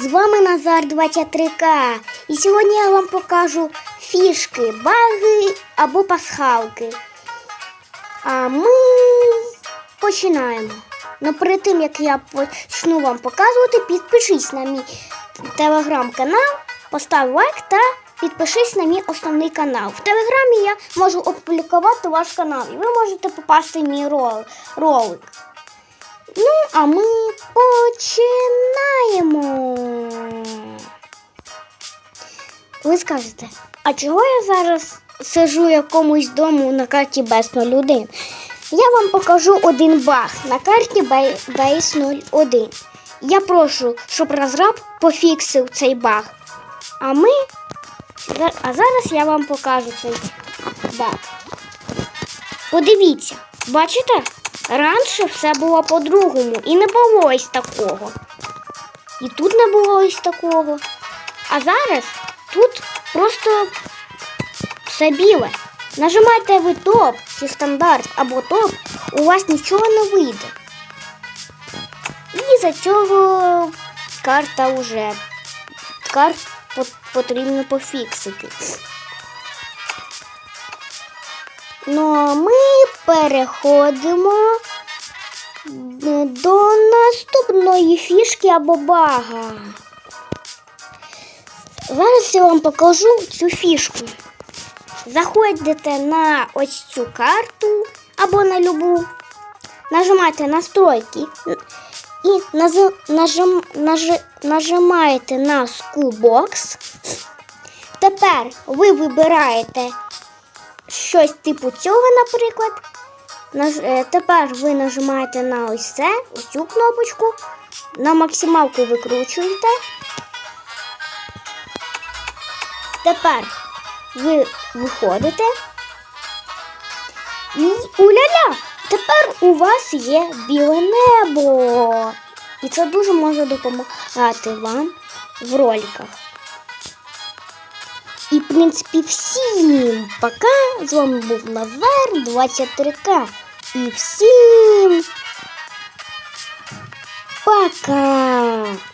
З вами Назар 23К. І сьогодні я вам покажу фішки, баги або пасхалки. А ми починаємо. Но перед тим як я почну вам показувати, підпишись на мій телеграм-канал, постав лайк та підпишись на мій основний канал. В телеграмі я можу опублікувати ваш канал, і ви можете попасти в мій ролик. Ну, а ми починаємо. Ви скажете, а чого я зараз сижу в якомусь дому на карті без 01? Я вам покажу один баг на карті Base 01. Я прошу, щоб розраб пофіксив цей баг. А ми. А зараз я вам покажу цей баг. Подивіться, бачите? Раніше все було по-другому і не було ось такого. І тут не було ось такого. А зараз тут просто все біле. Нажимайте ви топ чи стандарт або топ, у вас нічого не вийде. І за цього карта вже карт потрібно пофіксити. Ну а ми переходимо до наступної фішки або бага. Зараз я вам покажу цю фішку. Заходите на ось цю карту або на любу, нажимаєте настройки і нажим, нажи- нажимаєте на Schoolbox. Тепер ви вибираєте щось типу цього, наприклад. Е, Тепер ви нажимаєте на ось це, ось цю кнопочку, на максималку викручуєте. Тепер ви виходите. І уля-ля! Тепер у вас є біле небо. І це дуже може допомагати вам в роликах. І, в принципі, всім пока. З вами був Навер 23К. І всім пока!